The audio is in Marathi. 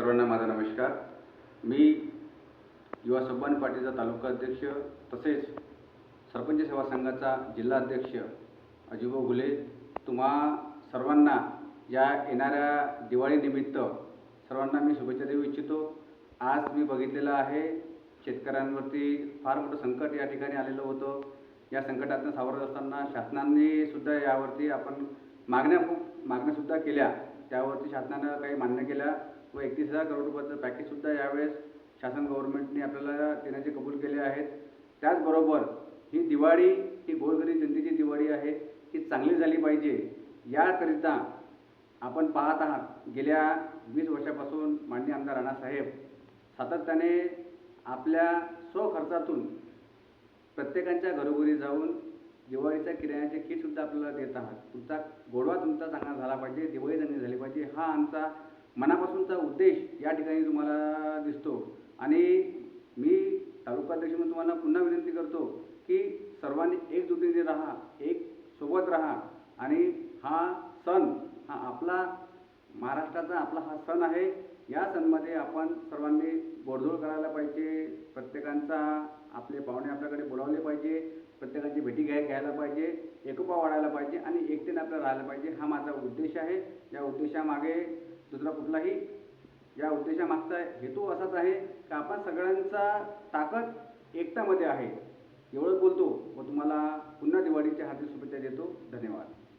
सर्वांना माझा नमस्कार. मी युवा सब्बान पाटीलचा तालुका अध्यक्ष तसेच सरपंच सेवा संघाचा जिल्हा अध्यक्ष अजिबो घुले. तुम्हा सर्वांना या येणाऱ्या दिवाळीनिमित्त सर्वांना मी शुभेच्छा देऊ इच्छितो. आज मी बघितलेलं आहे शेतकऱ्यांवरती फार मोठं संकट या ठिकाणी आलेलं होतं. या संकटातून सावरत असताना शासनाने सुद्धा यावरती आपण मागण्या खूप मागण्यासुद्धा केल्या. त्यावरती शासनानं काही मान्य केला. व एकतीस हजार करोड रुपयाचं पॅकेजसुद्धा यावेळेस शासन गव्हर्नमेंटने आपल्याला देण्याचे कबूल केले आहेत. त्याचबरोबर ही दिवाळी ही गोरगरीब जनतेची दिवाळी आहे ती चांगली झाली पाहिजे. याकरिता आपण पाहत आहात गेल्या वीस वर्षापासून माननीय आमदार राणासाहेब सातत्याने आपल्या स्वखर्चातून प्रत्येकांच्या घरोघरी जाऊन दिवाळीच्या किराण्याचे किटसुद्धा आपल्याला देत आहात तुमचा गोडवा तुमचा चांगला झाला पाहिजे दिवाळी चांगली झाली पाहिजे हा आमचा मनापासूनचा उद्देश या ठिकाणी तुम्हाला दिसतो. आणि मी तालुकाध्यक्ष म्हणून तुम्हाला पुन्हा विनंती करतो की सर्वांनी एकजुटीने राहा एक सोबत राहा. आणि हा सण हा आपला महाराष्ट्राचा आपला हा सण आहे या सणमध्ये आपण सर्वांनी गोडधोड करायला पाहिजे. प्रत्येकांचा आपले पाहुणे आपल्याकडे बोलावले निर्णय घ्यायला पाहिजे एकोपा वाढायला पाहिजे आणि एकतेने आपल्याला राहायला पाहिजे. हा माझा उद्देश आहे. या उद्देशामागे दुसरा कुठलाही या उद्देशामागचा हेतू असाच आहे का आपण सगळ्यांचा ताकद एकतामध्ये आहे. एवढंच बोलतो. व तुम्हाला पुन्हा दिवाळीच्या हार्दिक शुभेच्छा देतो. धन्यवाद.